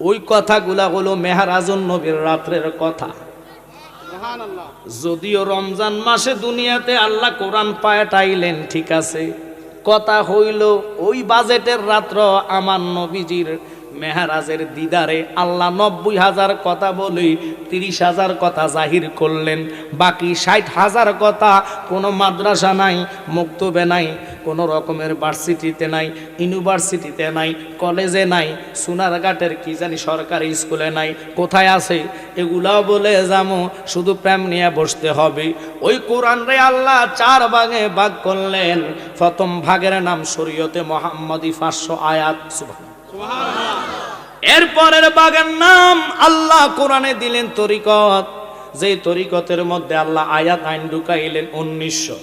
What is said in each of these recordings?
ওই কথাগুলা হলো মেহারাজুন নবীর রাত্রের কথা। যদিও রমজান মাসে দুনিয়াতে আল্লাহ কোরআন পাঠাইলেন ঠিক আছে। কথা হইল ওই বাজেটের রাত্র আমার নবীজির মেহারাজের দিদারে আল্লাহ নব্বই হাজার কথা বলে তিরিশ হাজার কথা জাহির করলেন। বাকি ষাট হাজার কথা কোনো মাদ্রাসা নাই মুক্তবে নাই। কোনো রকমের ভার্সিটিতে নাই, ইউনিভার্সিটিতে নাই, কলেজে নাই সোনারঘাটের কি জানি সরকারি স্কুলে নাই, কোথায় আছে? এগুলাও বলে যামো, শুধু প্রেম নিয়ে বসতে হবে। ওই কোরআন রে আল্লাহ চার ভাগে ভাগ করলেন। প্রথম ভাগের নাম শরীয়তে মোহাম্মদী পাঁচশো আয়াত এরপরের বাগের নাম আল্লাহ কোরআনে দিলেন তরিকত। যে তরিকতের মধ্যে আল্লাহ আয়াত আইন ঢুকাইলেন উনিশশো।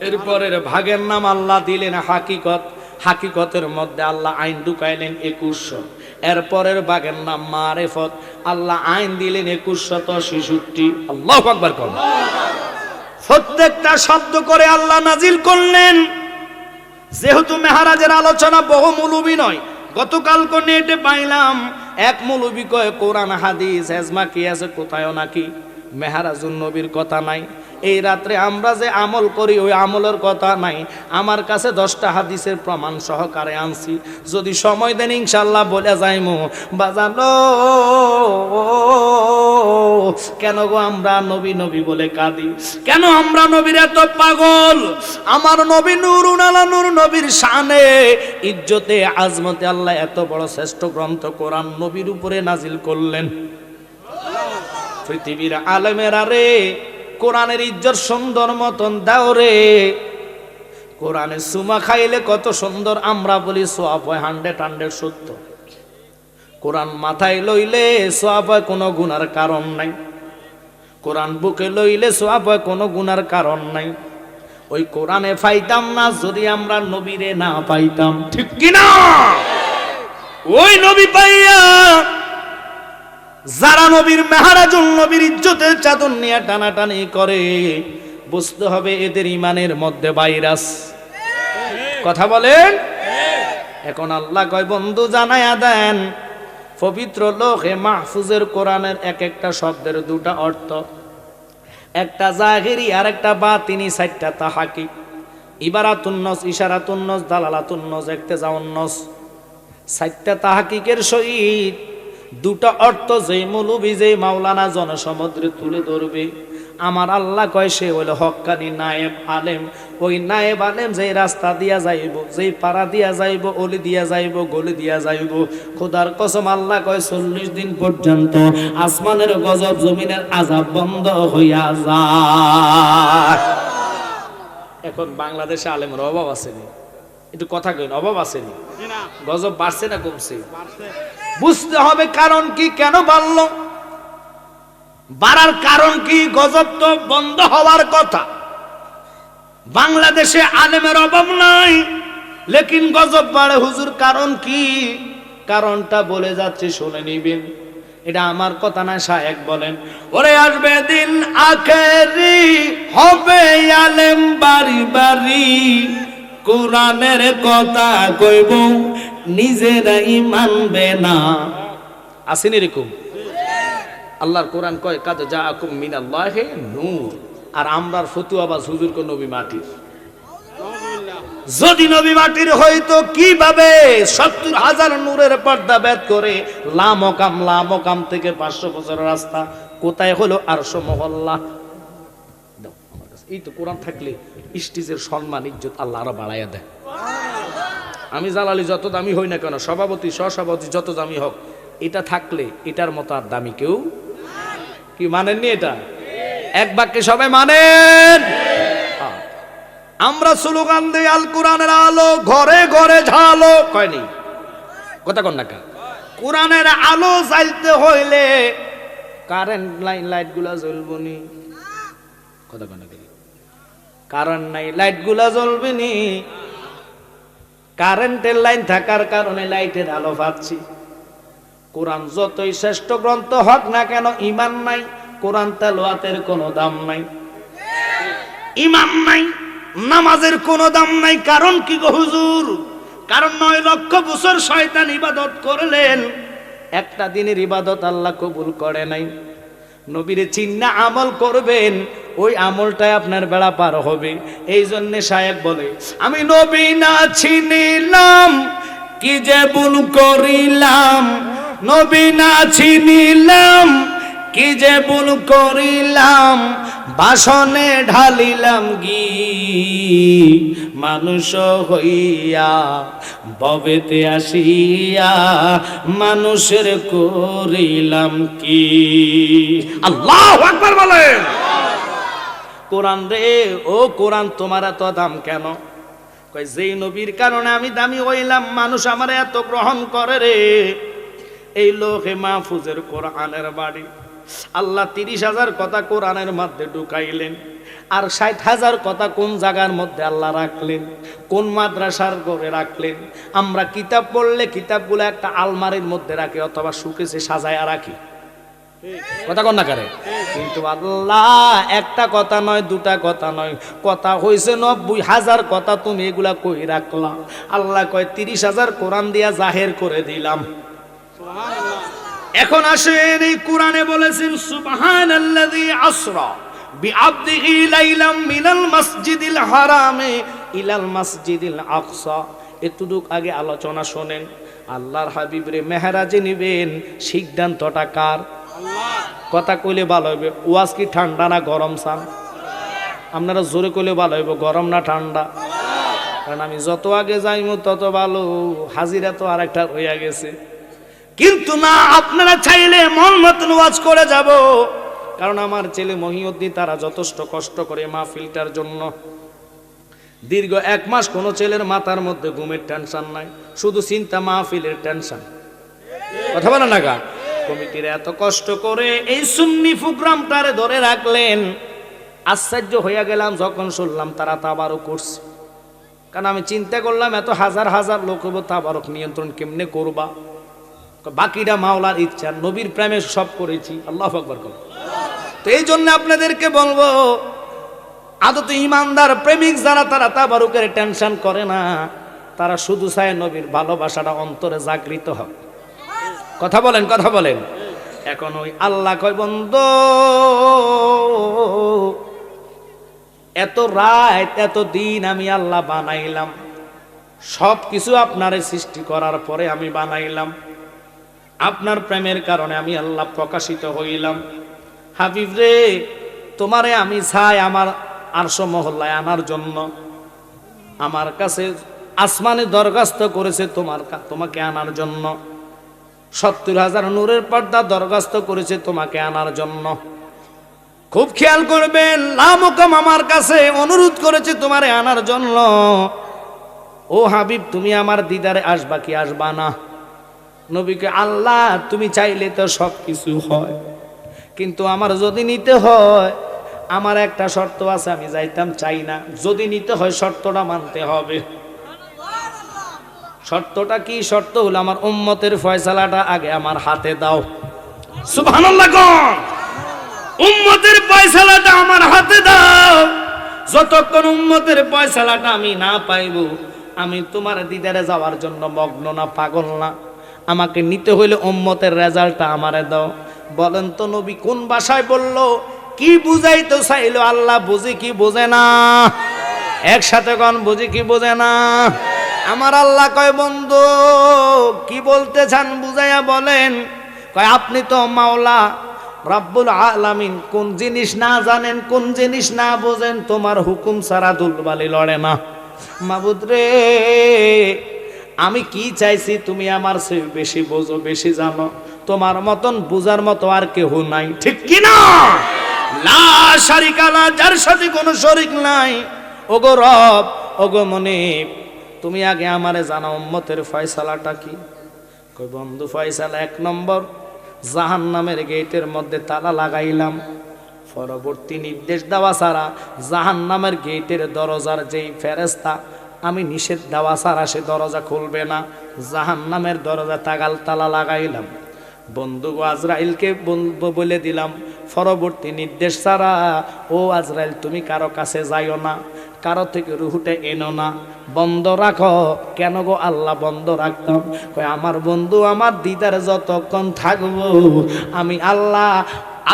এরপরের ভাগের নাম আল্লাহ দিলেন হাকিকত। হাকিকতের মধ্যে আল্লাহ আইন ঢুকাইলেন একুশশো। এরপরের বাগের নাম মারেফত। আল্লাহ আইন দিলেন একুশশত শিশুটি আল্লাহ আকবার কর প্রত্যেকটা শব্দ করে আল্লাহ নাজিল করলেন। যেহেতু মেহারাজের আলোচনা বহু মুলুবি নয়, গতকাল নেটে পাইলাম, এক মুলুবি কয়, কোরআন, হাদিস, হেজমা কি আছে কোথায়ও নাকি? মেহারাজুন নবীর কথা নাই। এই রাত্রে আমরা যে আমল করি, ওই আমলের কথা নাই। আমার কাছে দশটা হাদিসের প্রমাণ সহকারে আনছি। যদি সময় দেন ইনশাল্লাহ বলে যাইমু। বাজানো কেন গো আমরা নবী নবী বলে কাঁদি? কেন আমরা নবীর এত পাগল? আমার নবী নুরুন আলা নূর নবীর শানে। ইজ্জতে, আজমতে আল্লাহ এত বড় শ্রেষ্ঠ গ্রন্থ কোরআন নবীর উপরে নাজিল করলেন। পৃথিবীর আলেমেরা রে কোরআনের ইজ্জত সুন্দর মতন দাও রে। কোরআনে সুমা খাইলে কত সুন্দর, আমরা বলি সোয়াব হয় হান্ড্রেড হান্ড্রেড সত্য কোরআন মাথায় লইলে সোয়াব হয় কোনো গুনার কারণ নাই। কোরআন বুকে লইলে সোয়াব হয় কোনো গুনার কারণ নাই। ওই কোরআনে পাইতাম না, যদি আমরা নবীরে না পাইতাম। ঠিক কিনা? ওই নবী পাইয়া যারা নবীর মেহারাজুল নবীর ইজ্জতের চাদর নিয়ে টানাটানি করে, বুঝতে হবে এদের ইমানের মধ্যে ভাইরাস। কথা বলেন? এখন আল্লাহ কয়, বন্ধু জানায়া দেন, পবিত্র লোকে মাহফুজের কোরআনের এক একটা শব্দের দুটা অর্থ। একটা জাহেরি আর একটা বাতিনি সাইটটা তাহাকি। ইবারাতুন্নস ইশারাতুন্নস দালালাতুন্নস একতে যাওন্নস সাইটটা তাহাকিকের সহিত দুটো অর্থ যে মৌলবি যে মাওলানা জনসমুদ্রে তুলে ধরবে। আমার আল্লাহ কয় সে হইল হকানি নায়েব আলেম। ওই নায়েব আলেম যে রাস্তা দিয়া যাইব যেই পাড়া দিয়া যাইব অলি দিয়া যাইব গলি দিয়া যাইব। খোদার কসম আল্লাহ কয় চল্লিশ দিন পর্যন্ত আসমানের গজব জমিনের আজাব বন্ধ হইয়া যায়। এখন বাংলাদেশে আলেমের অভাব আসেনি একটু কথা কইন অভাব আসেনি গজব বাড়ছে না কমছে? বুঝতে হবে কারণ কি, কেন বাড়ল? বাড়ার কারণ কি, গজব তো বন্ধ হওয়ার কথা। বাংলাদেশে আলেমের অভাব নাই, লেকিন গজব বাড়ে, হুজুর, কারণ কি? কারণটা বলে যাচ্ছে, শুনে নিবেন। এটা আমার কথা না, শায়েক বলেন। ওরে আসবে দিন আখেরি, হবে আলেম বাড়ি বাড়ি। কোরআনের কথা কইব নিজেরাই মানবে না। আসেনি এরকম? আল্লাহর কোরআন কয়, কাদ যা আকুম মিনাল্লাহে নূর। আর আমরার ফতুয়া বা হুজুর কো নবী মাটির। যদি নবী মাটির হইতো কীভাবে সত্তর হাজার নূরের পর্দা বেদ করে লামকাম লামকাম থেকে পাঁচশো বছর রাস্তা? কোথায় হলো আরশো মহল্লা। এই তো কোরআন থাকলে স্টিজের সম্মান, ইজ্জত আল্লাহ আরও বাড়াইয়া দেয় আমি জালালি, যত দামি হই না কেন, সভাপতি, সহসভাপতি, যত দামি হোক, এটা থাকলে এটার মতো আর দামি কেউ কি মানেননি এটা এক বাক্যে সবাই মানেন। আমরা স্লোগান দিই, আল কোরআনের আলো ঘরে ঘরে ঝালো কয়নি কথা কন না কা? কোরআনের আলো জ্বালতে হইলে কারেন্ট লাইন লাইটগুলা জ্বলবো নি কথা কন না কা? কারেন্ট নাই লাইটগুলা জ্বলবে নি কারেন্টের লাইন থাকার কারণে লাইটের আলো পাচ্ছি। কোরআন যতই শ্রেষ্ঠ গ্রন্থ হোক না কেন ইমান নাই, কোরআন তেলোয়াতের কোনো দাম নাই। ইমান নাই, নামাজের কোনো দাম নাই, কারণ কি গো হুজুর? কারণ নয় লক্ষ বছর শয়তান ইবাদত করলেন। একটা দিনের ইবাদত আল্লাহ কবুল করে নাই। নবীরে চিন্না আমল করবেন, ওই আমলটাই আপনার বেড়া পার হবে। এই জন্যে সাহেব বলে, আমি নবী না চিনিলাম, কি যে ভুল করিলাম? নবী না চিনিলাম কি যে ভুল করিলাম, বাসনে ঢালিলাম গি। মানুষ হইয়া ববেতে আসিয়া মানুষের করিলাম কি। আল্লাহ আকবার বলেন। কোরআন রে, ও কোরআন, তোমার এত দাম কেন? কই যেই নবীর কারণে আমি দামি হইলাম, মানুষ আমার এত গ্রহণ করে রে। এই লোকে মাহফুজের কোরআনের বাড়ি। আল্লাহ তিরিশ হাজার কথা কোরআনের মধ্যে ঢুকাইলেন আর ষাট হাজার কথা কোন জায়গার মধ্যে আল্লাহ রাখলেন? কোন মাদ্রাসার করে রাখলেন? আমরা কিতাব পড়লে কিতাবগুলো একটা আলমারির মধ্যে রাখি অথবা সুকেছে সাজায়া রাখি। কথা কন না কারে কিন্তু আল্লাহ একটা কথা নয়, দুটা কথা নয়। কথা হয়েছে নব্বই হাজার কথা তুমি এগুলা কই রাখলা? আল্লাহ কয়, তিরিশ হাজার কোরআন দিয়া জাহের করে দিলাম। এখন আসেন এই কোরআনে বলেছেন সুবহান আল্লাযী আসরা বিআবদিহি লাইলাম মিনাল মাসজিদিল হারামে ইলাল মাসজিদিল আকসা। এতটুক আগে আলোচনা শোনেন আল্লাহর হাবিবরে মেহরাজে নিবেন সিদ্ধান্তটা কার? কথা কইলে ভালো হবে ওয়াজ কি ঠান্ডা না গরম চান আপনারা জোরে কইলে ভালো হইব গরম না ঠান্ডা? কারণ আমি যত আগে যাইমু তত ভালো হাজিরা তো আর একটা হইয়া গেছে। কিন্তু না, আপনারা চাইলে মন মতন ওয়াজ করে যাব। কারণ আমার ছেলে মহিউদ্দিন, তারা যথেষ্ট কষ্ট করে মাহফিলটার জন্য। দীর্ঘ এক মাস কোনো ছেলের মাথার মধ্যে ঘুমের টেনশন নাই, শুধু চিন্তা মাহফিলের টেনশন। কথা বলে না গা? কমিটির এত কষ্ট করে এই সুন্নি প্রোগ্রামটারে ধরে রাখলেন। আশ্চর্য হইয়া গেলাম যখন শুনলাম তারা তাবারও করছে। কারণ আমি চিন্তা করলাম, এত হাজার হাজার লোক হইব তাবারক নিয়ন্ত্রণ কেমনে করবা? বাকিটা মাওলার ইচ্ছা, নবীর প্রেমে সব করেছি। আল্লাহ আকবর কর। তো এই জন্য আপনাদেরকে বলব, আদত ইমানদার প্রেমিক যারা, তারা তাবারুকের টেনশন করে না। তারা শুধু চায় নবীর ভালোবাসাটা অন্তরে জাগৃত হোক। কথা বলেন কথা বলেন। এখন ওই আল্লাহ কয়, বন্ধ, এত রাত, এত দিন আমি আল্লাহ বানাইলাম। সব কিছু আপনারে সৃষ্টি করার পরে আমি বানাইলাম। আপনার প্রেমের কারণে আমি আল্লাহ প্রকাশিত হইলাম। হাবিব রে, তোমারে আমি চাই আমার আরশ মহল্লায় আনার জন্য। আমার কাছে আসমানে দরখাস্ত করেছে তোমার তোমাকে আনার জন্য। সত্তর হাজার নূরের পর্দা দরখাস্ত করেছে তোমাকে আনার জন্য। খুব খেয়াল করবেন লামকম আমার কাছে অনুরোধ করেছে তোমারে আনার জন্য। ও হাবিব, তুমি আমার দিদারে আসবা কি আসবা না? নবীকে, আল্লাহ, তুমি চাইলে তো সব কিছু হয়, কিন্তু আমার যদি নিতে হয়, আমার একটা শর্ত আছে, আমি যাইতাম চাই না যদি নিতে হয়, শর্তটা মানতে হবে। শর্তটা কি? শর্ত হলো আমার উম্মতের ফয়সালাটা আগে আমার হাতে দাও। উম্মতের ফয়সালাটা আমার হাতে দাও। যতক্ষণ উম্মতের ফয়সালাটা আমি না পাইব, আমি তোমার দিদারে যাওয়ার জন্য মগ্ন না, পাগল না। আমাকে নিতে হইলে উম্মতের রেজাল্টটা আমারে দাও। বলেন তো নবী, কোন ভাষায় বলল? কি বুঝাইতো চাইলো? আল্লাহ বুঝি কি বোঝে না? একসাথে কন বুঝি কি বোঝে না? আমার আল্লাহ কয়, বন্ধু, কি বলতে চান বুঝাইয়া বলেন। কয়, আপনি তো মাওলা রব্বুল আলামিন, কোন জিনিস না জানেন, কোন জিনিস না বোঝেন, তোমার হুকুম সারা দুলবালি লড়ে না। মাবুদ রে আমি কি চাইছি তুমি আমার বেশি বোঝো, বেশি জানো? তোমার মতন বুঝার মতো আর কেহ নাই। ঠিক কি না লা শারিকালা যার সাথে কোনো শরিক নাই। ওগো রব, ওগো মনিব, তুমি আগে আমারে জানা উম্মতের ফয়সালাটা কি? কই বন্ধু, ফয়সালা এক নম্বর জাহান নামের গেটের মধ্যে তালা লাগাইলাম। পরবর্তী নির্দেশ দেওয়া ছাড়া জাহান নামের গেটের দরজার যেই ফেরেস্তা আমি নিষেধ দেওয়া ছাড়া সে দরজা খুলবে না। জাহান নামের দরজা তাগাল তালা লাগাইলাম। বন্ধু আজরাইলকে বলে দিলাম, পরবর্তী নির্দেশ ছাড়া, ও আজরাইল তুমি কারও কাছে যাইও না, কারও থেকে রুহুটা এনো না। বন্ধ রাখো, কেন গো আল্লাহ বন্ধ রাখতাম? কয়, আমার বন্ধু, আমার দিদার যতক্ষণ থাকব, আমি আল্লাহ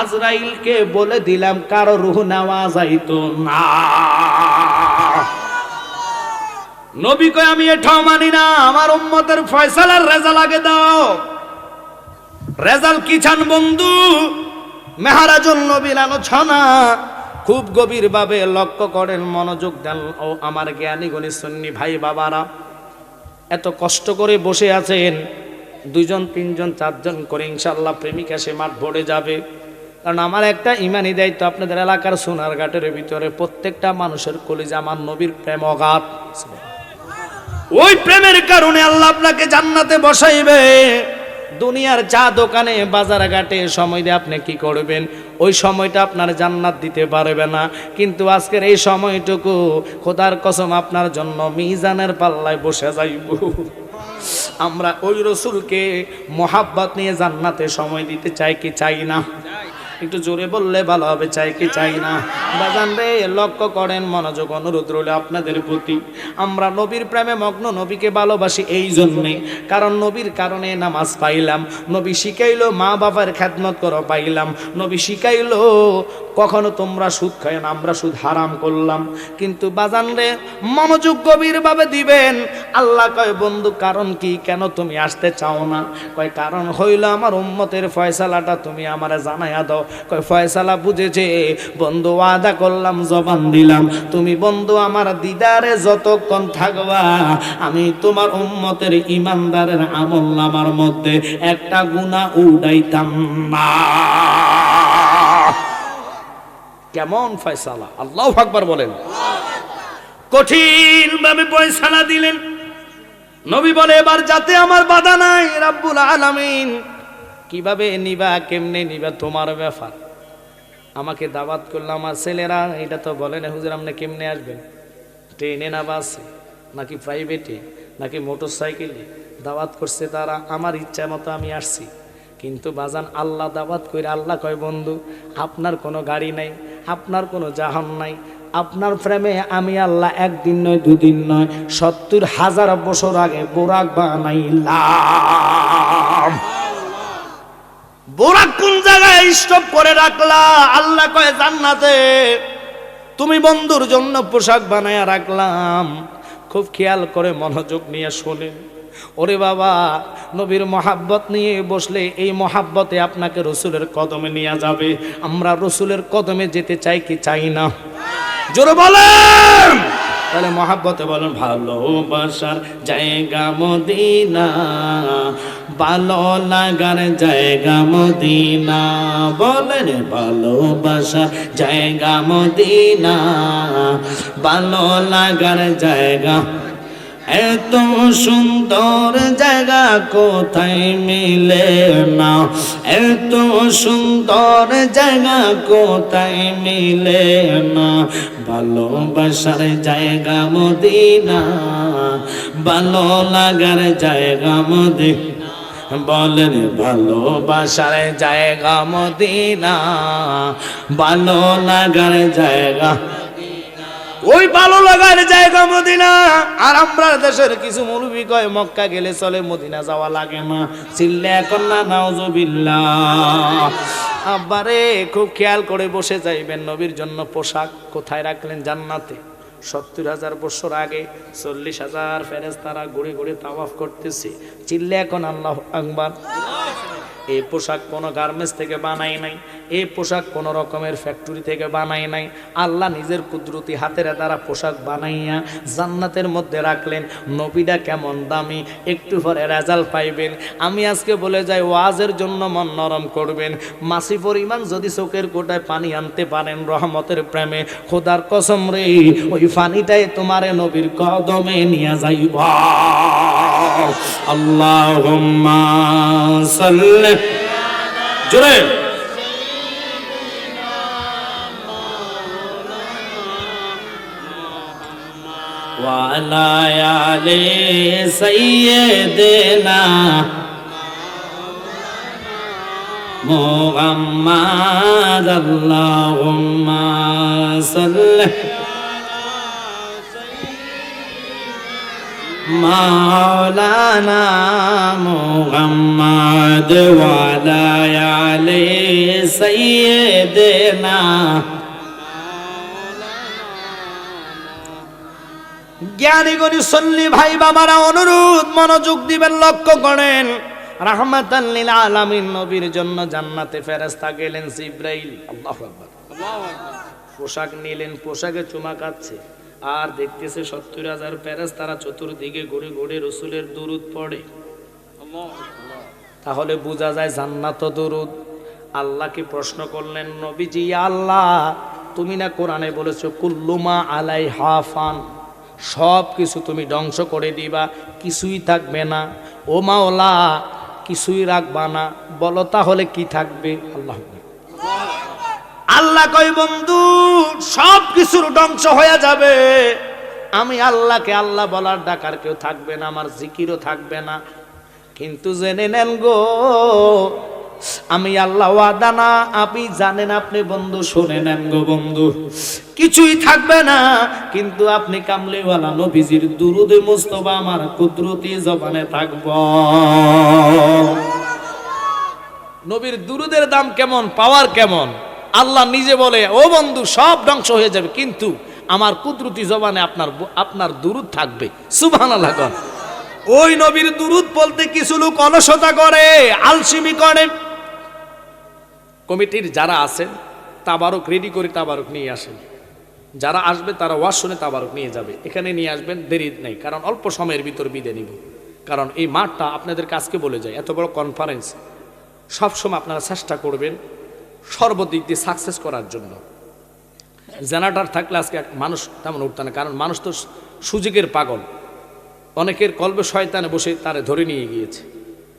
আজরাইলকে বলে দিলাম, কারও রুহু নেওয়া যাইতো না। নবী কয়, আমি এটাও মানি না। আমার উম্মতের ফয়সালার রেজাল আগে দাও। রেজাল কি চান বন্ধু? মেহারাজুল নবীর আলোচনা খুব গভীরভাবে লক্ষ্য করেন মনোযোগ দেন। ও আমার জ্ঞানী গণী ভাই বাবারা, এত কষ্ট করে বসে আছেন। দুইজন, তিনজন, চারজন করে ইনশাল্লাহ প্রেমিকা সে মাঠ ভরে যাবে। কারণ আমার একটা ইমানি দায়িত্ব আপনাদের এলাকার সোনার ঘাটের ভিতরে। প্রত্যেকটা মানুষের কলিজা আমার নবীর প্রেম অগাধ ওই প্রেমের কারণে আল্লাহ আপনাকে জান্নাতে বসাইবে। দুনিয়ার চা দোকানে, বাজার ঘাটে সময় দিয়ে আপনি কি করবেন? ওই সময়টা আপনার জান্নাত দিতে পারবে না। কিন্তু আজকের এই সময়টুকু খোদার কসম আপনার জন্য মিজানের পাল্লায় বসে যাইব। আমরা ওই রসুলকে মোহাব্বত নিয়ে জান্নাতে সময় দিতে চাই কি চাই না? একটু জোরে বললে ভালো হবে, চাই কি চাই না। বাজান রে, লক্ষ্য করেন, মনোযোগ অনুরোধ রইল আপনাদের প্রতি। আমরা নবীর প্রেমে মগ্ন, নবীকে ভালোবাসি এই জন্যে। কারণ নবীর কারণে নামাজ পাইলাম। নবী শিখাইলো মা বাবার খ্যাতমত করো পাইলাম। নবী শিখাইলো, কখনো তোমরা সুদ খায় না, আমরা সুদ হারাম করলাম। কিন্তু বাজান রে, মনোযোগ গভীরভাবে দিবেন। আল্লাহ কয়, বন্ধু, কারণ কি? কেন তুমি আসতে চাও না? কয়, কারণ হইল আমার উম্মতের ফয়সালাটা তুমি আমারে জানাইয়া দাও। কয়, ফয়সালা বুঝেছে, বন্ধু ওয়াদা করলাম, জবান দিলাম। তুমি বন্ধু আমার দিদারে যতক্ষণ থাকবা, আমি তোমার উম্মতের ইমানদারের আমল নামার মধ্যে একটা গুণা উড়াইতাম না। কেমন ফয়সালা? আল্লাহ আকবার বলেন। কঠিন ভাবে ফয়সালা দিলেন। নবী বলে, এবার যাতে আমার বাধা নাই, রাব্বুল আলামিন। কীভাবে নিবা, কেমনে নিবা, তোমার ব্যাপার। আমাকে দাওয়াত করল আমার ছেলেরা, এটা তো বলে না, হুজুর আপনি কেমনে আসবেন? ট্রেনে না বাসে, নাকি প্রাইভেটে, নাকি মোটর সাইকেলে দাওয়াত করছে তারা, আমার ইচ্ছা মতো আমি আসছি। কিন্তু বাজান, আল্লাহ দাওয়াত করে, আল্লাহ কয়, বন্ধু, আপনার কোনো গাড়ি নাই, আপনার কোনো জাহান নাই, আপনার প্রেমে আমি আল্লাহ একদিন নয়, দুদিন নয়, সত্তর হাজার বছর আগে বোরাক বানাইলাম। বোরাক কোন জায়গায় স্টপ করে রাখলা? আল্লাহ কয়, জান্নাতে। তুমি বন্ধুর জন্য পোশাক বানায় রাখলাম। খুব খেয়াল করে মনোযোগ নিয়ে শোনেন ওরে বাবা, নবীর মহাব্বত নিয়ে বসলে এই মহাব্বতে আপনাকে রসুলের কদমে নিয়ে যাবে। আমরা রসুলের কদমে যেতে চাই কি চাই না। জোরে বলেন! তাহলে মহাব্বতে বলেন, ভালোবাসার জায়গা মদিনা ভালো লাগার জায়গা মদিনা, বলেন ভালোবাসার জায়গা মদিনা। ভালো লাগার জায়গা, এত সুন্দর জায়গা কোথায় মিলে না? এত সুন্দর জায়গা কোথায় মিলে না? ভালোবাসার জায়গা মদিনা, ভালো লাগার জায়গা মদিনা। বলেন ভালোবাসার জায়গা মদিনা, ভালো লাগার জায়গা ওই ভালো লাগার জায়গা মদিনা। আর আমরা দেশের কিছু মুরবি কয়, মক্কা গেলে চলে, মদিনা যাওয়া লাগে না। চিল্লে এখন না নাউজুবিল্লাহ। আব্বারে, খুব খেয়াল করে বসে যাইবেন, নবীর জন্য পোশাক কোথায় রাখলেন জান্নাতে? সত্তর হাজার বছর আগে চল্লিশ হাজার ফেরেস তারা ঘুরে ঘুরে তাওয়াফ করতেছে। চিল্লে এখন আল্লাহ আকবার। এই পোশাক কোনো গার্মেন্টস থেকে বানাই নাই এই পোশাক কোনো রকমের ফ্যাক্টরি থেকে বানাই নাই। আল্লাহ নিজের কুদরতি হাতের দ্বারা পোশাক বানাইয়া জান্নাতের মধ্যে রাখলেন। নবীটা কেমন দামি, একটু পরে রেজাল্ট পাইবেন। আমি আজকে বলে যাই, ওয়াজের জন্য মন নরম করবেন। মাসি পরিমাণ যদি চোখের কোটায় পানি আনতে পারেন রহমতের প্রেমে, খোদার কসম রে, ওই পানিটাই তোমার নবীর কদমে নিয়ে যাইবা। আল্লাহুম্মা সাল্লি জোরে। আলায়ালে সৈয়দেনা মোহাম্মদ আল্লাহুম্মা সাল্লি। মাওলানা মোহাম্মদ ওয়ালায়ালে সৈয়দেনা জ্ঞানী গরি সল্লি ভাই বাবারা, অনুরোধ, মনোযোগ দিবেন, লক্ষ্য করেন। রাহমাতাল লিল আলামিন, নবীর জন্য জান্নাতে ফেরেস্তা গেলেন জিব্রাইল। আল্লাহু আকবার। আল্লাহু আকবার পোশাক নিলেন, পোশাকে চুমা কাচ্ছে আর দেখতেছে সত্তর হাজার প্যারেস তারা চতুর্দিকে ঘুরে ঘুরে রসুলের দুরুদ পড়ে। তাহলে বোঝা যায় জান্নাত দুরুদ। আল্লাহকে প্রশ্ন করলেন, নবীজি, আল্লাহ, তুমি না কোরআনে বলেছ কুল্লুমা আলাই হাফান সব কিছু তুমি ধ্বংস করে দিবা, কিছুই থাকবে না। ও মাওলা, কিছুই রাখবা না। বলো তাহলে কি থাকবে? আল্লাহ আল্লাহ কই বন্ধু সব কিছুর ধ্বংস হয়ে যাবে। আমি আল্লাহকে আল্লাহ বলার ডাকার কেউ থাকবে না, আমার জিকিরও থাকবে না। কিন্তু জেনে নেন গো, আমি আল্লাহ ওয়াদা না, আপনি জানেন, আপনি বন্ধু, শুনে নেন গো বন্ধু। কিছুই থাকবে না, কিন্তু আপনি কামলিওয়ালা নবীজির দুরুদে মুস্তফা, আমার কুদরতি জবানে থাকব। নবীর দুরুদের দাম কেমন, পাওয়ার কেমন? আল্লাহ নিজে বলে, ও বন্ধু, সব ধ্বংস হয়ে যাবে, কিন্তু আমার কুদরতি জবানে আপনার আপনার দুরুদ থাকবে। সুবহানাল্লাহ কর ওই নবীর দুরুদ বলতে কিছু লোক অলসতা করে, আলসিমি করে। কমিটির যারা আছেন তাবারক রেডি করে তাবারক নিয়ে আসেন। যারা আসবে, তারা ওয়াজ শুনে তাবারক নিয়ে যাবে। এখানে নিয়ে আসবেন, দেরি নেই, কারণ অল্প সময়ের ভিতর বিদে নিব। কারণ এই মাঠটা আপনাদের কাছকে বলে যায় এত বড় কনফারেন্স সবসময় আপনারা চেষ্টা করবেন সর্বদিক দিয়ে সাকসেস করার জন্য। জেনারেটার থাকলে আজকে মানুষ তেমন উঠত না, কারণ মানুষ তো সুযোগের পাগল। অনেকের কল্পে শয়তানে বসে তারে ধরে নিয়ে গিয়েছে।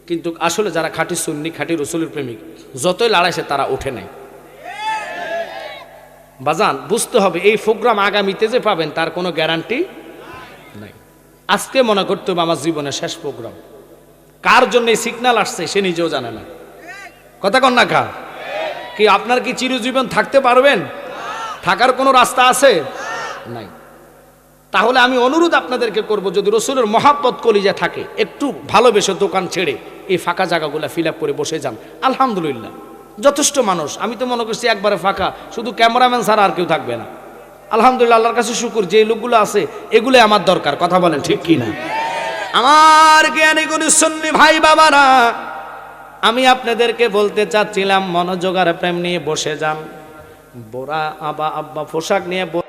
কিন্তু আসলে যারা খাঁটি সুন্নি, খাঁটি রসুলের প্রেমিক, যতই লড়াইছে তারা ওঠে নাই। বাজান, বুঝতে হবে এই প্রোগ্রাম আগামীতে যে পাবেন, তার কোনো গ্যারান্টি নাই। আজকে মনে করতে হবে আমার জীবনের শেষ প্রোগ্রাম। কার জন্য এই সিগন্যাল আসছে, সে নিজেও জানে না। কথা কন না খা কি আপনার কি চিরজীবন থাকতে পারবেন? থাকার কোনো রাস্তা আছে? নাই। তাহলে আমি অনুরোধ আপনাদেরকে করব, যদি রসুলের মহাব্বত কলিজা থাকে, একটু ভালোবেসে দোকান ছেড়ে এই ফাঁকা জায়গাগুলো ফিল করে বসে যান। আলহামদুলিল্লাহ। যথেষ্ট মানুষ। আমি তো মনে করছি একবারে ফাঁকা। শুধু ক্যামেরাম্যান ছাড়া আর কেউ থাকবে না। আলহামদুলিল্লাহ, আল্লাহর কাছে শুকুর। যে লোকগুলো আছে, এগুলো আমার দরকার। কথা বলেন ঠিক কি না আমার জ্ঞানী গুণী সন্নি ভাই বাবারা আমি আপনাদেরকে বলতে চাচ্ছিলাম, মনোযোগ আর প্রেম নিয়ে বসে যান। বোরা, আবা, আব্বা, পোশাক নিয়ে